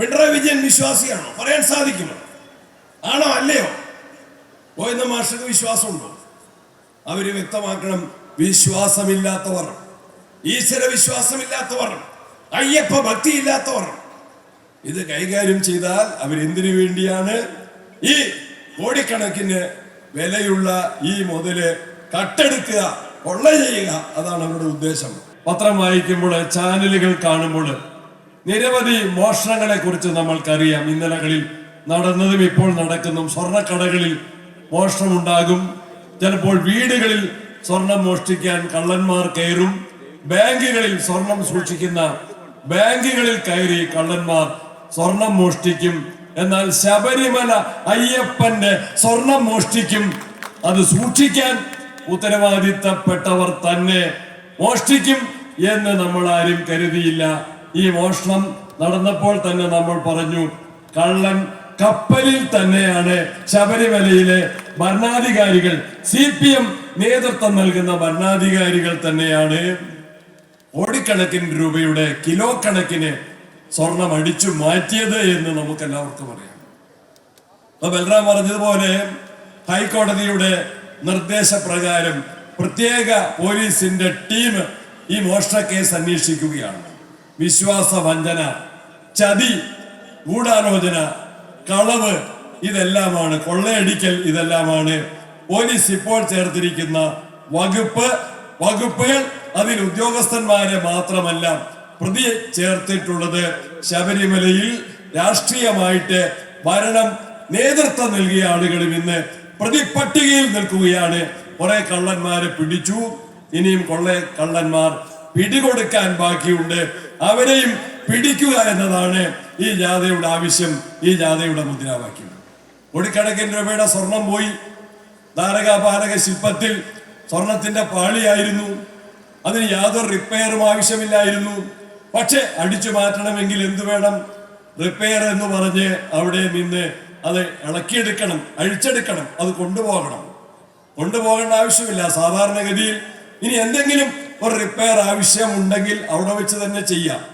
പിണറായി വിജയൻ വിശ്വാസിയാണോ? പറയാൻ സാധിക്കുമോ? ആണോ അല്ലയോ? ഗോവിന്ദ മാഷക്ക് വിശ്വാസമുണ്ടോ? അവർ വ്യക്തമാക്കണം വിശ്വാസമില്ലാത്തവർ. ഈശ്വര വിശ്വാസമില്ലാത്തവർ. അയ്യപ്പ ഭക്തിയില്ലാത്തവർ. ഇത് കൈകാര്യം ചെയ്താൽ അവരെന്തിനു വേണ്ടിയാണ് ഈ കോടിക്കണക്കിന് വിലയുള്ള ഈ മുതൽ കട്ടെടുക്കുക കൊള്ള ചെയ്യുക അതാണ് അവരുടെ ഉദ്ദേശം. പത്രം വായിക്കുമ്പോൾ ചാനലുകൾ കാണുമ്പോൾ നിരവധി മോഷണങ്ങളെ കുറിച്ച് നമ്മൾക്കറിയാം. ഇന്നലകളിൽ നടന്നതും ഇപ്പോൾ നടക്കുന്നതും സ്വർണക്കടകളിൽ മോഷണമുണ്ടാകും. ചിലപ്പോൾ വീടുകളിൽ സ്വർണം മോഷ്ടിക്കാൻ കള്ളന്മാർ കയറും. ബാങ്കുകളിൽ സ്വർണം സൂക്ഷിക്കുന്ന ബാങ്കുകളിൽ കയറി കള്ളന്മാർ സ്വർണം മോഷ്ടിക്കും. എന്നാൽ ശബരിമല അയ്യപ്പന്റെ സ്വർണം മോഷ്ടിക്കും. അത് സൂക്ഷിക്കാൻ ഉത്തരവാദിത്തപ്പെട്ടവർ തന്നെ മോഷ്ടിക്കും എന്ന് നമ്മൾ ആരും കരുതിയില്ല. ഈ മോഷണം നടന്നപ്പോൾ തന്നെ നമ്മൾ പറഞ്ഞു കള്ളൻ കപ്പലിൽ തന്നെയാണ് ശബരിമലയിലെ ഭരണാധികാരികൾ. സി പി എം നേതൃത്വം നൽകുന്ന ഭരണാധികാരികൾ തന്നെയാണ്. കോടിക്കണക്കിന് രൂപയുടെ കിലോ കണക്കിന് സ്വർണം അടിച്ചു മാറ്റിയത് എന്ന് നമുക്ക് എല്ലാവർക്കും അറിയാം. അപ്പൊ ബൽറാം പറഞ്ഞതുപോലെ ഹൈക്കോടതിയുടെ നിർദ്ദേശപ്രകാരം പ്രത്യേക പോലീസിന്റെ ടീം ഈ മോഷണ കേസ് അന്വേഷിക്കുകയാണ്. വിശ്വാസ വഞ്ചന ചതി ഗൂഢാലോചന കളവ് ഇതെല്ലാമാണ് കൊള്ളയടിക്കൽ ഇതെല്ലാമാണ്. പോലീസ് ഇപ്പോൾ ചേർത്തിരിക്കുന്ന വകുപ്പ് വകുപ്പുകൾ അതിൽ ഉദ്യോഗസ്ഥന്മാരെ മാത്രമല്ല പ്രതി ചേർത്തിട്ടുള്ളത്. ശബരിമലയിൽ രാഷ്ട്രീയമായിട്ട് ഭരണം നേതൃത്വം നൽകിയ ആളുകളും ഇന്ന് പ്രതിപട്ടികയിൽ നിൽക്കുകയാണ്. കുറെ കള്ളന്മാരെ പിടിച്ചു. ഇനിയും കൊള്ളേ കള്ളന്മാർ പിടികൊടുക്കാൻ ബാക്കിയുണ്ട്. അവരെയും പിടിക്കുക എന്നതാണ് ഈ ജാഥയുടെ ആവശ്യം ഈ ജാഥയുടെ മുദ്രാവാക്യം. കോടിക്കണക്കിന് രൂപയുടെ സ്വർണം പോയി. ധാരകാപാലക ശില്പത്തിൽ സ്വർണത്തിന്റെ പാളിയായിരുന്നു. അതിന് യാതൊരു റിപ്പയറും ആവശ്യമില്ലായിരുന്നു. പക്ഷെ അടിച്ചു മാറ്റണമെങ്കിൽ എന്തു വേണം? റിപ്പയർ എന്ന് പറഞ്ഞ് അവിടെ നിന്ന് അത് ഇളക്കിയെടുക്കണം അഴിച്ചെടുക്കണം അത് കൊണ്ടുപോകണം. കൊണ്ടുപോകേണ്ട ആവശ്യമില്ല സാധാരണഗതിയിൽ. ഇനി എന്തെങ്കിലും ഒരു റിപ്പയർ ആവശ്യമുണ്ടെങ്കിൽ അവിടെ വെച്ച് തന്നെ ചെയ്യാം.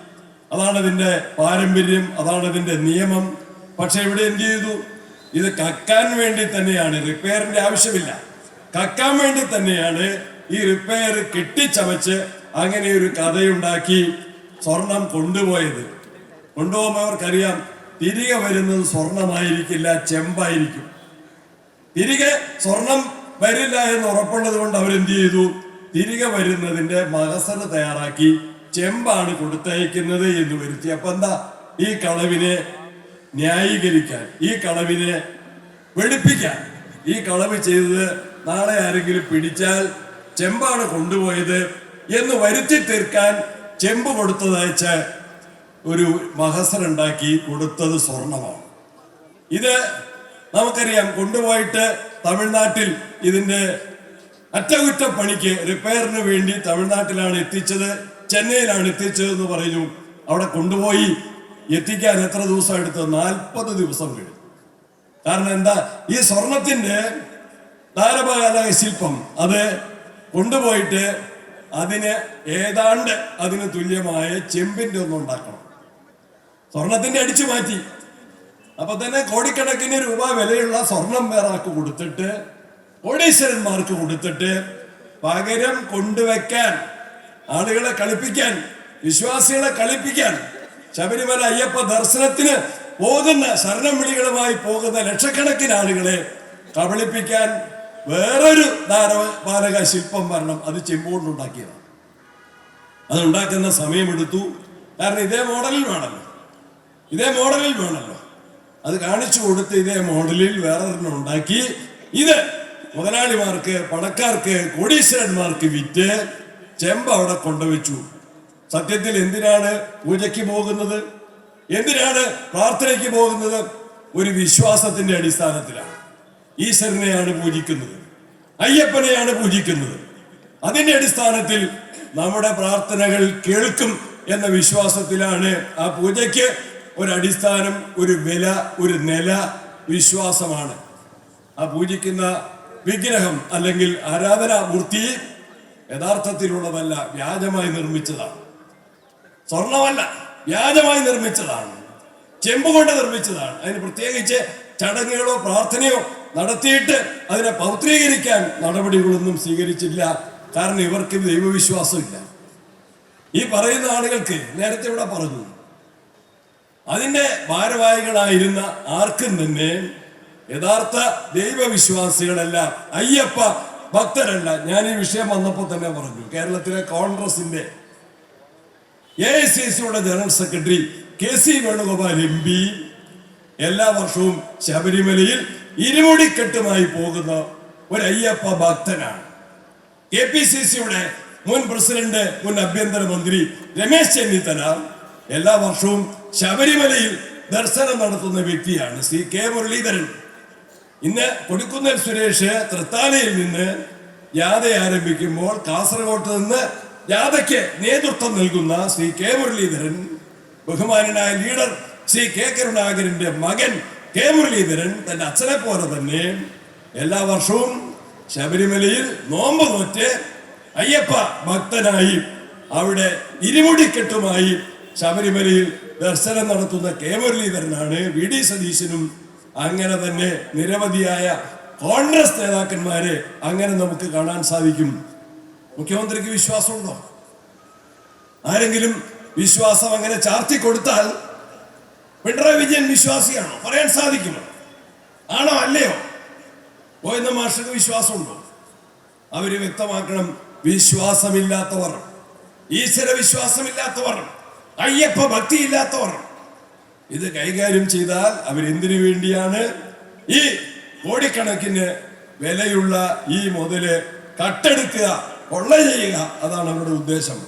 അതാണ് ഇതിന്റെ പാരമ്പര്യം അതാണ് ഇതിന്റെ നിയമം. പക്ഷെ ഇവിടെ എന്ത് ചെയ്തു? ഇത് കക്കാൻ വേണ്ടി തന്നെയാണ് റിപ്പയറിന്റെ ആവശ്യമില്ല. കക്കാൻ വേണ്ടി തന്നെയാണ് ഈ റിപ്പയർ കെട്ടിച്ചമച്ച് അങ്ങനെ ഒരു കഥയുണ്ടാക്കി സ്വർണം കൊണ്ടുപോയത്. കൊണ്ടുപോകുമ്പോൾ തിരികെ വരുന്നത് സ്വർണമായിരിക്കില്ല ചെമ്പായിരിക്കും. തിരികെ സ്വർണം വരില്ല എന്ന് ഉറപ്പുള്ളത് കൊണ്ട് അവരെന്ത് ചെയ്തു? തിരികെ വരുന്നതിന്റെ മഹസർ തയ്യാറാക്കി ചെമ്പാണ് കൊടുത്തയക്കുന്നത് എന്ന് വരുത്തി. അപ്പൊ എന്താ? ഈ കളവിനെ ന്യായീകരിക്കാൻ ഈ കളവിനെ വെടിപ്പിക്കാൻ ഈ കളവ് ചെയ്തത് നാളെ ആരെങ്കിലും പിടിച്ചാൽ ചെമ്പാണ് കൊണ്ടുപോയത് എന്ന് വരുത്തി തീർക്കാൻ ചെമ്പ് കൊടുത്തതയച്ച ഒരു മഹസർ ഉണ്ടാക്കി കൊടുത്തത് സ്വർണമാണ്. ഇത് നമുക്കറിയാം കൊണ്ടുപോയിട്ട് തമിഴ്നാട്ടിൽ ഇതിന്റെ അറ്റകുറ്റപ്പണിക്ക് റിപ്പയറിന് വേണ്ടി തമിഴ്നാട്ടിലാണ് എത്തിച്ചത് ചെന്നൈയിലാണ് എത്തിച്ചത് എന്ന് പറഞ്ഞു അവിടെ കൊണ്ടുപോയി എത്തിക്കാൻ എത്ര ദിവസം എടുത്തു? നാൽപ്പത് ദിവസം കഴിഞ്ഞു. കാരണം എന്താ? ഈ സ്വർണത്തിന്റെ താരപാല ശില്പം അത് കൊണ്ടുപോയിട്ട് അതിന് ഏതാണ്ട് അതിന് തുല്യമായ ചെമ്പിന്റെ ഒന്നും ഉണ്ടാക്കണം. സ്വർണത്തിന്റെ അടിച്ചു മാറ്റി. അപ്പൊ തന്നെ കോടിക്കണക്കിന് രൂപ വിലയുള്ള സ്വർണം വേറാക്ക് കൊടുത്തിട്ട് കോടീശ്വരന്മാർക്ക് കൊടുത്തിട്ട് പകരം കൊണ്ടുവെക്കാൻ ആളുകളെ കളിപ്പിക്കാൻ വിശ്വാസികളെ കളിപ്പിക്കാൻ ശബരിമല അയ്യപ്പ ദർശനത്തിന് പോകുന്ന ശരണം വിളികളുമായി പോകുന്ന ലക്ഷക്കണക്കിന് ആളുകളെ കബളിപ്പിക്കാൻ വേറൊരു ധാരപാലക ശില്പം വരണം. അത് ചെമ്പോണ്ടുണ്ടാക്കിയതാണ് അത് ഉണ്ടാക്കുന്ന സമയമെടുത്തു. കാരണം ഇതേ മോഡലിൽ വേണമല്ലോ. ഇതേ മോഡലിൽ വേണമല്ലോ. അത് കാണിച്ചു കൊടുത്ത് ഇതേ മോഡലിൽ വേറൊരെണ്ണം ഉണ്ടാക്കി. ഇത് മുതലാളിമാർക്ക് പണക്കാർക്ക് കോടീശ്വരന്മാർക്ക് വിറ്റ് ചെമ്പ് അവിടെ കൊണ്ടുവച്ചു. സത്യത്തിൽ എന്തിനാണ് പൂജയ്ക്ക് പോകുന്നത്? എന്തിനാണ് പ്രാർത്ഥനയ്ക്ക് പോകുന്നത്? ഒരു വിശ്വാസത്തിന്റെ അടിസ്ഥാനത്തിലാണ്. ഈശ്വരനെയാണ് പൂജിക്കുന്നത്. അയ്യപ്പനെയാണ് പൂജിക്കുന്നത്. അതിന്റെ അടിസ്ഥാനത്തിൽ നമ്മുടെ പ്രാർത്ഥനകൾ കേൾക്കും എന്ന വിശ്വാസത്തിലാണ് ആ പൂജയ്ക്ക് ഒരു അടിസ്ഥാനം ഒരു വില ഒരു നില വിശ്വാസമാണ്. ആ പൂജിക്കുന്ന വിഗ്രഹം അല്ലെങ്കിൽ ആരാധനാമൂർത്തി യഥാർത്ഥത്തിലുള്ളതല്ല വ്യാജമായി നിർമ്മിച്ചതാണ്. സ്വർണമല്ല വ്യാജമായി നിർമ്മിച്ചതാണ്. ചെമ്പ് കൊണ്ട് നിർമ്മിച്ചതാണ്. അതിന് പ്രത്യേകിച്ച് ചടങ്ങുകളോ പ്രാർത്ഥനയോ നടത്തിയിട്ട് അതിനെ പൗത്രീകരിക്കാൻ നടപടികളൊന്നും സ്വീകരിച്ചില്ല. കാരണം ഇവർക്ക് ദൈവവിശ്വാസമില്ല ഈ പറയുന്ന ആളുകൾക്ക് നേരത്തെ ഇവിടെ പറഞ്ഞു. അതിന്റെ ഭാരവാഹികളായിരുന്ന ആർക്കും തന്നെ യഥാർത്ഥ ദൈവവിശ്വാസികളെല്ലാം അയ്യപ്പ ഭക്തരല്ല. ഞാൻ ഈ വിഷയം വന്നപ്പോൾ തന്നെ പറഞ്ഞു കേരളത്തിലെ കോൺഗ്രസിന്റെ എ ഐ സി സിയുടെ general secretary K C Venugopal M P എല്ലാ വർഷവും ശബരിമലയിൽ ഇരുമുടിക്കെട്ടുമായി പോകുന്ന ഒരു അയ്യപ്പ ഭക്തനാണ്. കെ പി സി സിയുടെ മുൻ പ്രസിഡന്റ് മുൻ ആഭ്യന്തരമന്ത്രി രമേശ് ചെന്നിത്തല എല്ലാ വർഷവും ശബരിമലയിൽ ദർശനം നടത്തുന്ന വ്യക്തിയാണ് ശ്രീ കെ മുരളീധരൻ. ഇന്ന് കൊടിക്കുന്നൽ സുരേഷ് തൃത്താലയിൽ നിന്ന് യാത ആരംഭിക്കുമ്പോൾ കാസർഗോട്ട് നിന്ന് യാതയ്ക്ക് നേതൃത്വം നൽകുന്ന ശ്രീ കെ മുരളീധരൻ ബഹുമാനനായ ലീഡർ ശ്രീ കെ കരുണാകരന്റെ മകൻ കെ മുരളീധരൻ തന്റെ അച്ഛനെ പോലെ തന്നെ എല്ലാ വർഷവും ശബരിമലയിൽ നോമ്പ് നോറ്റ് അയ്യപ്പ ഭക്തനായി അവിടെ ഇരുമുടിക്കെട്ടുമായി ശബരിമലയിൽ ദർശനം നടത്തുന്ന കെ മുരളീധരനാണ് വി ഡി സതീശനും അങ്ങനെ തന്നെ നിരവധിയായ കോൺഗ്രസ് നേതാക്കന്മാരെ അങ്ങനെ നമുക്ക് കാണാൻ സാധിക്കും. മുഖ്യമന്ത്രിക്ക് വിശ്വാസമുണ്ടോ? ആരെങ്കിലും വിശ്വാസം അങ്ങനെ ചാർത്തി കൊടുത്താൽ പിണറായി വിജയൻ വിശ്വാസിയാണോ? പറയാൻ സാധിക്കുമോ? ആണോ അല്ലയോ? പോയെന്ന മാഷക്ക് വിശ്വാസമുണ്ടോ? അവർ വ്യക്തമാക്കണം വിശ്വാസമില്ലാത്തവർ ഈശ്വര വിശ്വാസമില്ലാത്തവർ അയ്യപ്പ ഭക്തിയില്ലാത്തവർ ഇത് കൈകാര്യം ചെയ്താൽ അവരെന്തിനു വേണ്ടിയാണ് ഈ കോടിക്കണക്കിന് വിലയുള്ള ഈ മുതൽ കട്ടെടുക്കുക കൊള്ള ചെയ്യുക അതാണ് അവരുടെ ഉദ്ദേശം.